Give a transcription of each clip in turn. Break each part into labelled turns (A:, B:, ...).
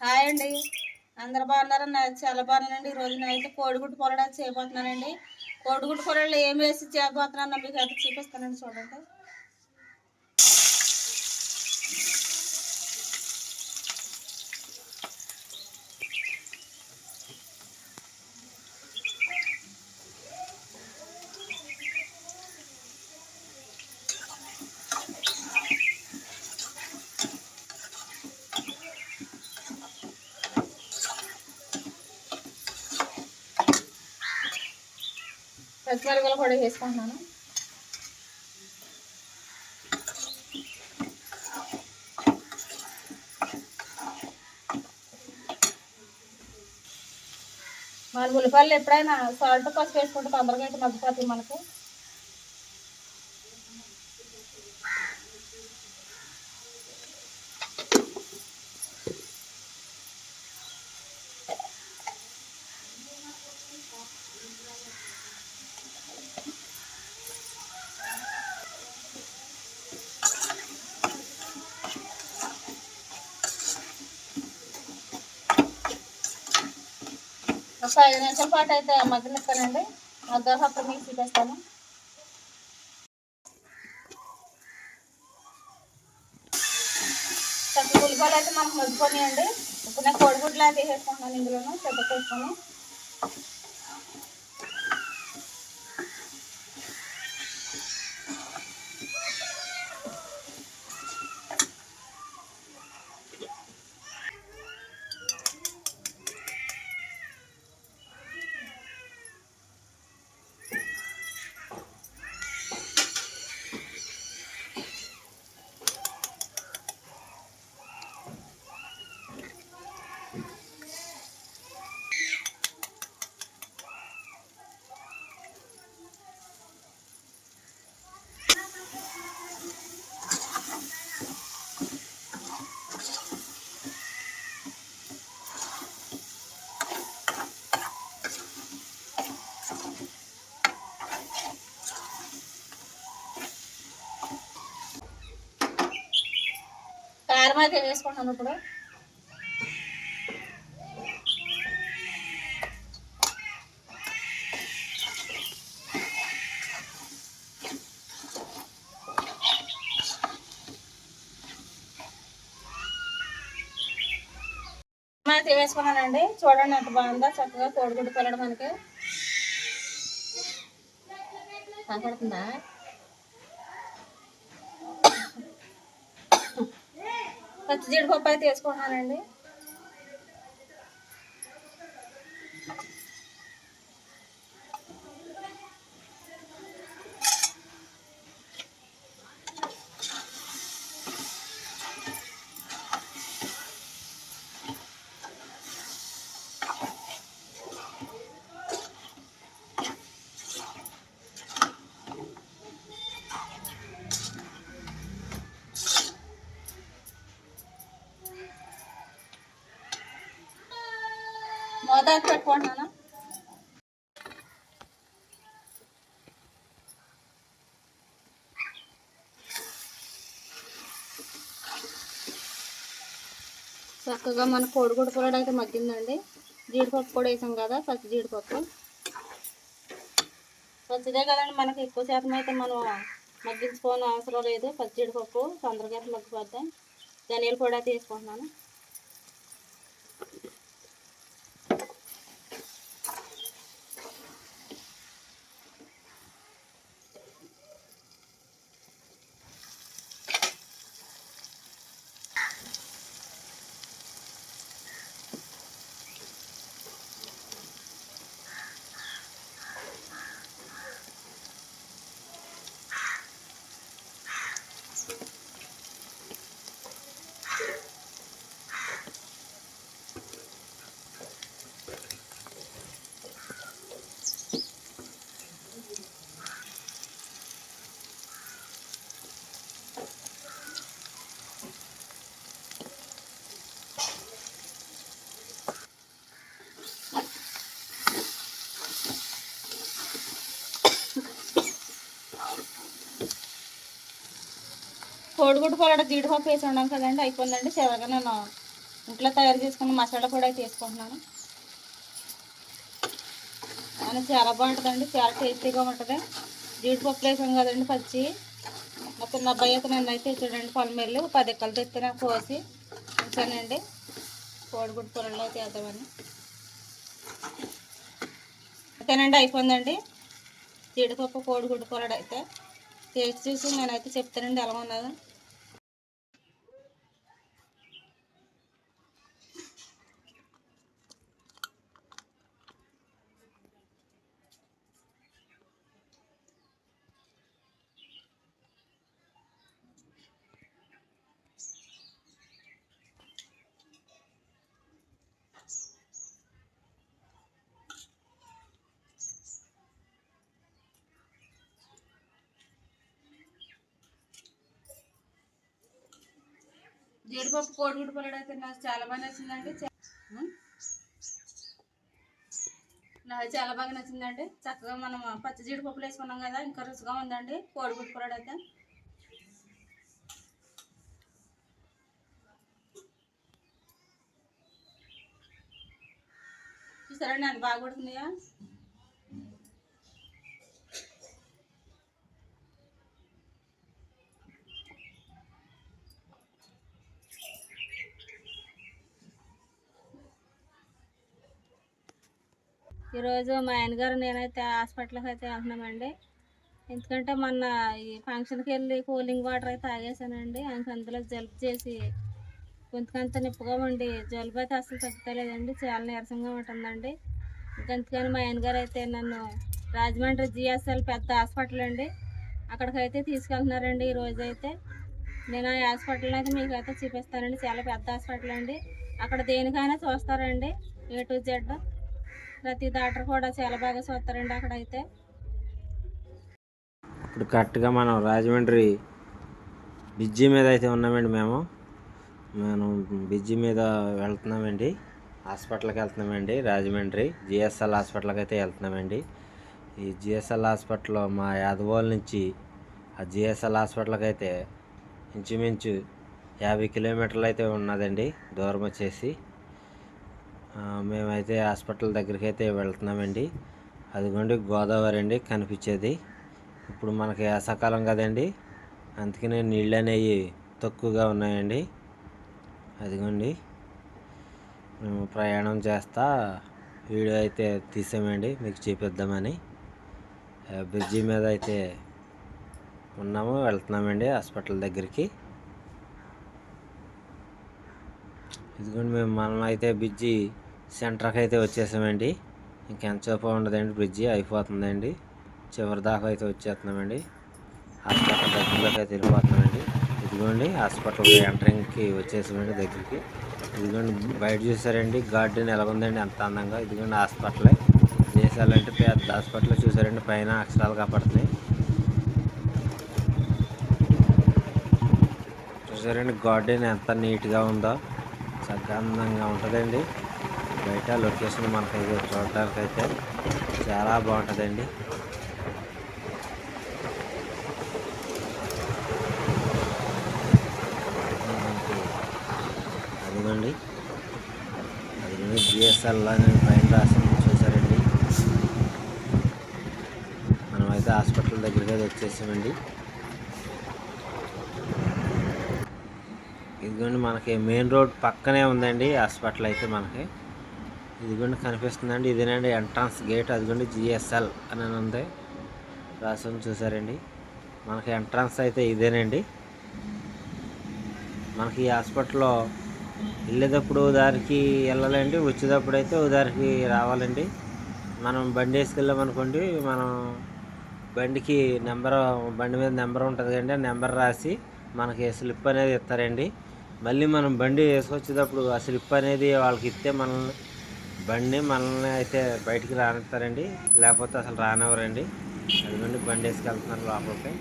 A: Hi అండి. అందరు బాగున్నారా? నా చాలా బాగున్నానండి. ఈ రోజు నేనైతే కోడిగుడ్డు పొలడానికి చేయబోతున్నానండి. కోడిగుడ్డు పొలలో ఏం వేసి చేయబోతున్నానో మీకు అయితే చూపిస్తానండి చూడండి. పచ్చిమిరపకాయలు కూడా వేసుకుంటున్నాను. మన ఉల్లిపాయలు ఎప్పుడైనా సాల్ట్ పసుపు వేసుకుంటే తొందరగా అయితే మగ్గిపోతుంది మనకు. ఒక ఐదు నిమిషాల పాటు అయితే మగ్గనిస్తానండి మగ్గాక అప్పుడు మీకు చూపిస్తాను. చెత్త ఉల్లిపాయలు అయితే మనకు మగ్గిపోయాయండి ఇప్పుడు నేను కోడిగుడ్లు అయితే వేసుకుంటున్నాను ఇందులోను చెత్త వేసుకొని కారం అయితే వేసుకుంటాను ఇప్పుడు. అయితే వేసుకున్నానండి. చూడండి ఎంత బాగుందో. చక్కగా కోడిగుడ్డు పిల్లడం మనకి. కనపడుతుందా? పచ్చి జీడిపప్పు అయితే వేసుకుంటున్నానండి. మోతాదు పెట్టుకుంటున్నాను చక్కగా మన కోడిగుడ్డు కూడా అయితే మగ్గిందండి. జీడిపప్పు కూడా వేసాం కదా పచ్చి జీడిపప్పు. పచ్చిదే కదండి మనకి ఎక్కువ శాతం అయితే మనం మగ్గించుకోని అవసరం లేదు. పచ్చి జీడిపప్పు తొందరగా అయితే మగ్గిపోద్దాం ధనియాల పొడి అయితే కోడిగుడ్డు పొలడ జీడిపప్పు వేసి ఉన్నాం కదండి అయిపోయిందండి. చివరిగా నేను ఇంట్లో తయారు చేసుకున్న మసాలా కూడా అయితే అని చాలా బాగుంటుందండి. చాలా టేస్టీగా ఉంటుంది. జీడిపప్పు వేసాం కదండి పచ్చి. మొత్తం నా అబ్బాయి అయితే నన్ను అయితే చూడండి పొలం పది ఎక్కలు తెస్తే నాకు కోసి ఉంచానండి. కోడిగుడ్డు పొలంలో అయితే వేద్దామని. అంతేనండి అయిపోయిందండి. జీడిపప్పు కోడిగుడ్డు పొలడు అయితే. టేస్ట్ చూసి నేనైతే చెప్తానండి ఎలా ఉన్నదో. జీడిపప్పు కోడిగుడ్డు పొలడు అయితే నాకు చాలా బాగా నచ్చిందండి. నాకు చాలా బాగా నచ్చిందండి. చక్కగా మనం పచ్చి జీడిపప్పులు వేసుకున్నాం కదా ఇంకా రుచిగా ఉందండి కోడిగుడ్డు పొలడు అయితే. చూసారండి అది బాగా ఉడుకున్నాయా ఈరోజు మా ఆయనగారు నేనైతే హాస్పిటల్కి అయితే వెళ్తున్నామండి. ఎందుకంటే మొన్న ఈ ఫంక్షన్కి వెళ్ళి కూలింగ్ వాటర్ అయితే తాగేసానండి. ఆయన అందులో జలుబు చేసి గొంతుకంత నిప్పుగా ఉండి జలుబు అయితే అసలు తగ్గుతలేదండి చాలా నీరసంగా ఉంటుందండి. అందుకని మా ఆయనగారు అయితే నన్ను రాజమండ్రి జిఎస్ఎల్ పెద్ద హాస్పిటల్ అండి. అక్కడికైతే తీసుకెళ్తున్నారండి ఈ అయితే. నేను ఆ హాస్పిటల్ అయితే మీకు అయితే చూపిస్తానండి. చాలా పెద్ద హాస్పిటల్ అండి. అక్కడ దేనికైనా చూస్తారండి. A to Z. ప్రతి డాక్టర్ కూడా చాలా బాగా చూస్తారండి అక్కడ అయితే
B: ఇప్పుడు కరెక్ట్గా మనం రాజమండ్రి బిజ్జి మీద అయితే ఉన్నామండి మేము. మనం బిజ్జి మీద వెళ్తున్నామండి. హాస్పిటల్కి వెళ్తున్నామండి. రాజమండ్రి జిఎస్ఎల్ హాస్పిటల్కి అయితే వెళ్తున్నామండి. ఈ జిఎస్ఎల్ హాస్పిటల్లో మా యాదవోల నుంచి ఆ జిఎస్ఎల్ హాస్పిటల్కి అయితే ఇంచుమించు యాభై కిలోమీటర్లు అయితే ఉన్నదండి. దూరం వచ్చేసి మేమైతే హాస్పిటల్ దగ్గరికి అయితే వెళ్తున్నామండి. అదిగోండి గోదావరి అండి కనిపించేది. ఇప్పుడు మనకి వేసవకాలం కదండి. అందుకనే నీళ్ళు అనేవి తక్కువగా ఉన్నాయండి. అదిగోండి మేము ప్రయాణం చేస్తా వీడియో అయితే తీసామండి. మీకు చూపిద్దామని. బ్రిడ్జి మీద అయితే ఉన్నాము వెళ్తున్నామండి హాస్పిటల్ దగ్గరికి. ఇదిగోండి మేము మనం అయితే బ్రిడ్జి సెంటర్కి అయితే వచ్చేసామండి. ఇంకెంతసేపు ఉండదండి బ్రిడ్జి అయిపోతుందండి. చివరి దాకా అయితే వచ్చేస్తున్నామండి. హాస్పిటల్ దగ్గరలోకి అయితే వెళ్ళిపోతున్నామండి. ఇదిగోండి హాస్పిటల్ ఎంట్రింగ్కి వచ్చేసామండి దగ్గరికి. ఇదిగోండి బయట చూసారండి గార్డెన్ ఎలా ఉందండి అంత అందంగా. ఇదిగోండి హాస్పిటలే. దేశాలంటే పెద్ద హాస్పిటల్ చూసారండి పైన అక్షరాలు కాపాడుతున్నాయి చూసారండి గార్డెన్ ఎంత నీట్గా ఉందో చక్కగా అందంగా ఉంటుందండి. బయట లొకేషన్ మనకైతే చూడటానికి అయితే చాలా బాగుంటుందండి. అదిగోండి. అదిగోండి జిఎస్ఎల్లా అని పైన రాసి చూసారండి మనమైతే హాస్పిటల్ దగ్గరికి అయితే వచ్చేసామండి. ఇదిగోండి మనకి మెయిన్ రోడ్ పక్కనే ఉందండి హాస్పిటల్ అయితే మనకి. ఇదిగోండి కనిపిస్తుందండి. ఇదేనండి ఎంట్రన్స్ గేట్ అదిగోండి జిఎస్ఎల్ అని ఉంది. రాసి చూసారండి మనకి ఎంట్రన్స్ అయితే ఇదేనండి. మనకి ఈ హాస్పిటల్లో వెళ్ళేటప్పుడు దారికి వెళ్ళాలండి. వచ్చేటప్పుడు అయితే దారికి రావాలండి. మనం బండి వేసుకెళ్ళామనుకోండి మనం బండికి నెంబర్ బండి మీద నెంబర్ ఉంటుంది కండి ఆ నెంబర్ రాసి మనకి స్లిప్ అనేది ఇస్తారండి. మళ్ళీ మనం బండి వేసుకొచ్చేటప్పుడు ఆ స్లిప్ అనేది వాళ్ళకి ఇస్తే మనల్ని బండి మనల్ని అయితే బయటికి రానిస్తారండి. లేకపోతే అసలు రానివ్వరండి. అదిగోండి బండి వేసుకెళ్తున్నారు లోపలికి.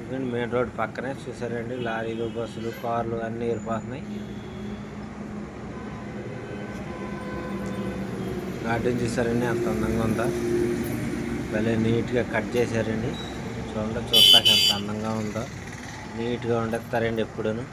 B: ఇదిగోండి మెయిన్ రోడ్ పక్కనే చూసారండి. లారీలు బస్సులు కార్లు అన్నీ వెళ్ళిపోతున్నాయి గార్డెన్ చూసారండి ఎంత అందంగా ఉందో. భలే నీట్గా కట్ చేశారండి. చూడండి చూస్తాక ఎంత అందంగా ఉందో. నీట్గా ఉండేస్తారండి ఎప్పుడూను.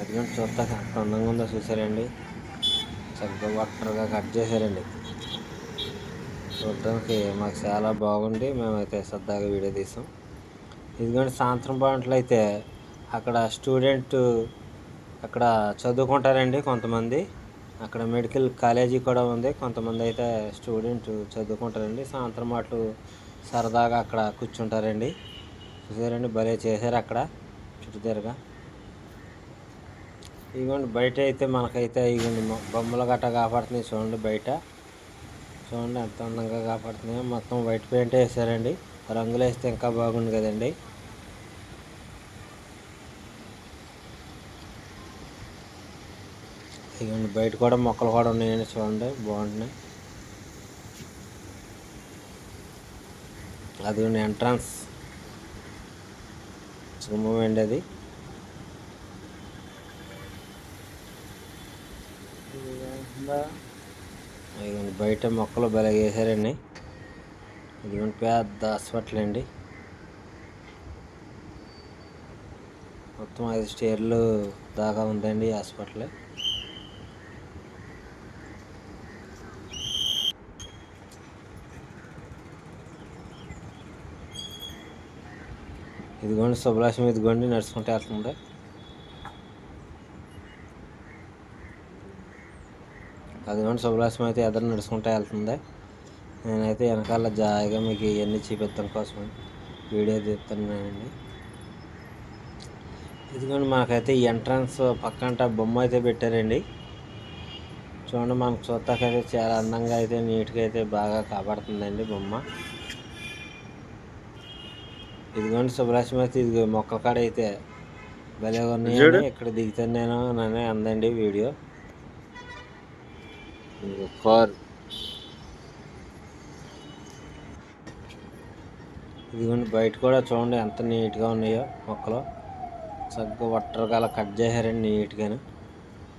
B: అదిగోండి చూస్తాక ఎంత అందంగా ఉందో చూసారండి. చక్కగా వాటర్గా కట్ చేశారండి. చూడటానికి మాకు చాలా బాగుంది. మేమైతే సరదాగా వీడియో తీసాం. ఇదిగోండి సాయంత్రం పాయింట్లు అయితే అక్కడ స్టూడెంట్ అక్కడ చదువుకుంటారండి కొంతమంది. అక్కడ మెడికల్ కాలేజీ కూడా ఉంది. కొంతమంది అయితే స్టూడెంట్ చదువుకుంటారండి. సాయంత్రం పాటలు సరదాగా అక్కడ కూర్చుంటారండి. చూసారండి భలే చేశారు అక్కడ. చుట్టూ తిరగా. ఇదిగోండి బయట అయితే మనకైతే ఇదిగోండి బొమ్మలు గట్ట కాపాడుతున్నాయి చూడండి బయట. చూడండి ఎంత అందంగా కాపాడుతున్నాయో. మొత్తం వైట్ పెయింట్ వేసారండి. రంగులు వేస్తే ఇంకా బాగుండు కదండి. ఇదిగోండి బయట కూడా మొక్కలు కూడా ఉన్నాయండి చూడండి. బాగుంటున్నాయి. అదిగోండి ఎంట్రన్స్. గుమ్మం అండి అది. ఇదిగోండి బయట మొక్కలు భలే వేసారండి ఇదిగోండి పెద్ద హాస్పిటల్ అండి మొత్తం ఐదు స్టేర్లు దాకా ఉందండి హాస్పిటల్. ఇదిగోండి శుభలక్ష్మి ఇదిగోండి నడుచుకుంటే వెళ్తుంది అదిగోండి శుభలక్ష్మి అయితే ఎదురు నడుచుకుంటూ వెళ్తుంది. నేనైతే వెనకాల జాయిగా మీకు ఇవన్నీ చూపిస్తాను కోసం వీడియో తీస్తున్నానండి. ఇదిగోండి మనకైతే ఈ ఎంట్రన్స్ పక్కంట బొమ్మ అయితే పెట్టారండి. చూడండి మనకు చూస్తాకైతే చాలా అందంగా అయితే నీట్గా అయితే బాగా కాపాడుతుందండి బొమ్మ. ఇదిగోండి శుభలక్ష్మి అయితే ఇదిగో మొక్క కాడ అయితే భలే ఉన్నాయండి. ఇక్కడ దిగుతాను నేను నన్నే అందండి వీడియో. కార్. ఇదిగోండి బయట కూడా చూడండి ఎంత నీట్గా ఉన్నాయో మొక్కలు. చక్కగా వట్టరకాల కట్ చేశారండి నీట్గాను.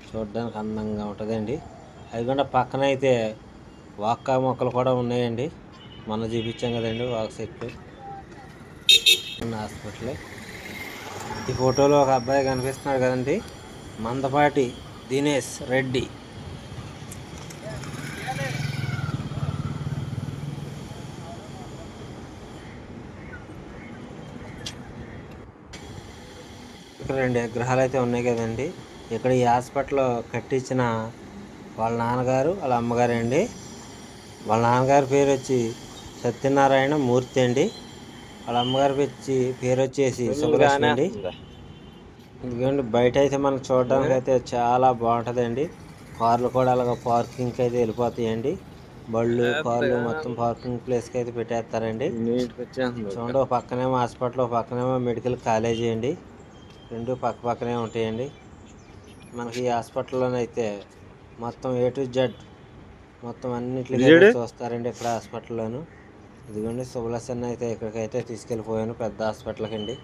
B: చూడడానికి అందంగా ఉంటుందండి. అది కూడా పక్కన అయితే వాక్కా మొక్కలు కూడా ఉన్నాయండి. మొన్న చూపించాం కదండి వాక్ చెట్లు హాస్పిటల్. ఈ ఫోటోలో ఒక అబ్బాయి కనిపిస్తున్నాడు కదండి. మందపాటి దినేష్ రెడ్డి. ఇక్కడ రెండు విగ్రహాలు అయితే ఉన్నాయి కదండి. ఇక్కడ ఈ హాస్పిటల్ కట్టించిన వాళ్ళ నాన్నగారు వాళ్ళ అమ్మగారు అండి. వాళ్ళ నాన్నగారి పేరు వచ్చి సత్యనారాయణ మూర్తి అండి. వాళ్ళ అమ్మగారి వచ్చి పేరు వచ్చేసి సుబ్బలక్ష్మి అండి. ఎందుకంటే బయట అయితే మనకు చూడడానికి అయితే చాలా బాగుంటుందండి. కార్లు కూడా అలాగ పార్కింగ్కి అయితే వెళ్ళిపోతాయండి. బళ్ళు కార్లు మొత్తం పార్కింగ్ ప్లేస్కి అయితే పెట్టేస్తారండి చూడండి ఒక పక్కనేమో హాస్పిటల్ ఒక పక్కనేమో మెడికల్ కాలేజీ అండి. రెండు పక్క పక్కనే ఉంటాయండి. మనకి ఈ హాస్పిటల్లోనైతే మొత్తం ఏ టు జెడ్ మొత్తం అన్నిటికీ చూస్తారండి ఇక్కడ హాస్పిటల్లోను. ఇదిగోండి శుభలసన్ అయితే ఇక్కడికైతే తీసుకెళ్ళిపోయాను పెద్ద హాస్పిటల్కి అండి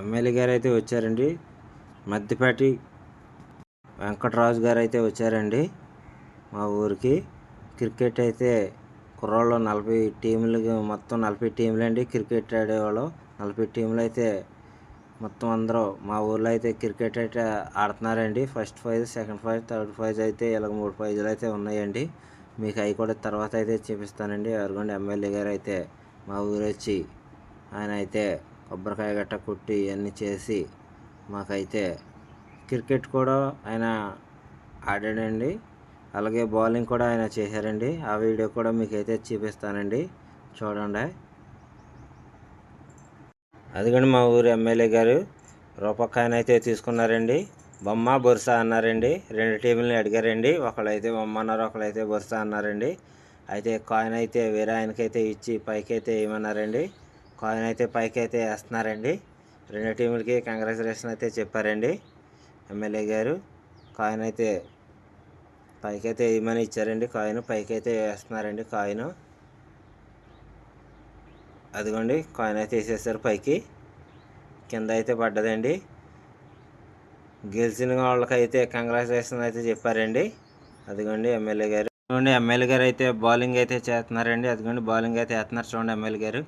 B: ఎమ్మెల్యే గారు అయితే వచ్చారండి. మద్దిపాటి వెంకటరాజు గారు అయితే వచ్చారండి మా ఊరికి. క్రికెట్ అయితే కుర్రాళ్ళు నలభై టీములు మొత్తం నలభై టీంలు అండి క్రికెట్ ఆడేవాళ్ళు. నలభై టీంలు అయితే మొత్తం అందరూ మా ఊర్లో అయితే క్రికెట్ అయితే ఆడుతున్నారండి. First prize second prize third prize అయితే ఇలా మూడు ప్రైజులు అయితే ఉన్నాయండి. మీకు అవి కూడా తర్వాత అయితే చూపిస్తానండి. ఎవరికొండ ఎమ్మెల్యే గారు అయితే మా ఊరు వచ్చి ఆయన అయితే కొబ్బరికాయ గట్ట కొట్టి ఇవన్నీ చేసి మాకైతే క్రికెట్ కూడా ఆయన ఆడాడండి. అలాగే బౌలింగ్ కూడా ఆయన చేశారండి. ఆ వీడియో కూడా మీకైతే చూపిస్తానండి. చూడండి. అదిగండి మా ఊరు ఎమ్మెల్యే గారు రూపకాయన అయితే తీసుకున్నారండి. బొమ్మ బొరుస అన్నారండి. రెండు టీములని అడిగారండి. ఒకళ్ళైతే బొమ్మ అన్నారు ఒకళ్ళైతే బొరుస అన్నారండి. అయితే కాయిన్ అయితే వేరే ఆయనకైతే ఇచ్చి పైకి అయితే వేయమన్నారండి కాయిన్ అయితే పైకి అయితే వేస్తున్నారండి. రెండు టీములకి కంగ్రాచులేషన్ అయితే చెప్పారండి. ఎమ్మెల్యే గారు కాయిన్ అయితే పైకి అయితే ఏమని ఇచ్చారండి. కాయిన్ పైకి అయితే వేస్తున్నారండి కాయిన్. అదిగోండి కాయిన్ అయితే వేసేసారు పైకి. కింద అయితే పడ్డదండి. గెలిచిన వాళ్ళకైతే కంగ్రాచులేషన్ అయితే చెప్పారండి. అదిగోండి ఎమ్మెల్యే గారు. చూడండి ఎమ్మెల్యే గారు అయితే బౌలింగ్ అయితే చేస్తున్నారండి. అదిగోండి బౌలింగ్ అయితే వేస్తున్నారు చూడండి ఎమ్మెల్యే గారు.